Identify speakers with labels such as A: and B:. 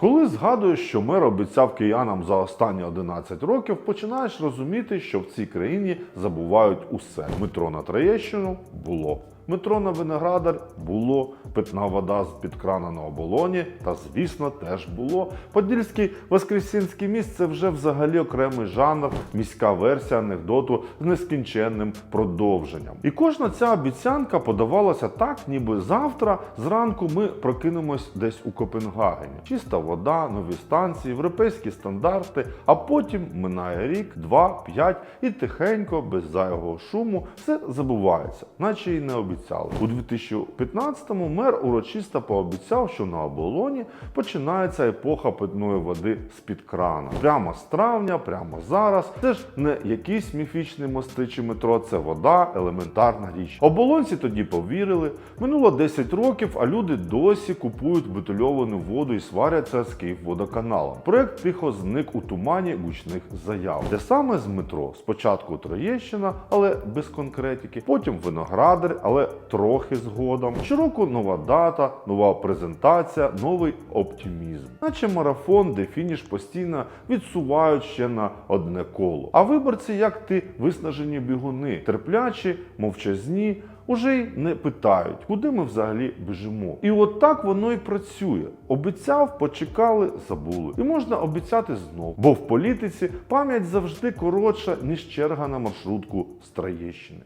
A: Коли згадуєш, що мер обіцяв киянам за останні 11 років, починаєш розуміти, що в цій країні забувають усе. Метро на Троєщину було. Метро на Виноградар було, питна вода з-під крана на оболоні, та звісно, теж було. Подільський Воскресінський міст це вже взагалі окремий жанр, міська версія анекдоту з нескінченним продовженням. І кожна ця обіцянка подавалася так, ніби завтра зранку ми прокинемось десь у Копенгагені. Чиста вода, нові станції, європейські стандарти, а потім минає рік, два, п'ять, і тихенько, без зайвого шуму, все забувається, наче й не обіцяли. У 2015-му мер урочисто пообіцяв, що на оболоні починається епоха питної води з-під крана. Прямо з травня, прямо зараз. Це ж не якийсь міфічний мости чи метро, це вода, елементарна річ. Оболонці тоді повірили. Минуло 10 років, а люди досі купують бутильовану воду і сваряться з Київводоканалом. Проект тихо зник у тумані гучних заяв. Де саме з метро? Спочатку Троєщина, але без конкретики, потім Виноградар, але трохи згодом. Щороку нова дата, нова презентація, новий оптимізм. Наче марафон, де фініш постійно відсувають ще на одне коло. А виборці, як ти, виснажені бігуни, терплячі, мовчазні. Уже й не питають, куди ми взагалі біжимо. І от так воно і працює. Обіцяв, почекали, забули. І можна обіцяти знов. Бо в політиці пам'ять завжди коротша, ніж черга на маршрутку з Троєщини.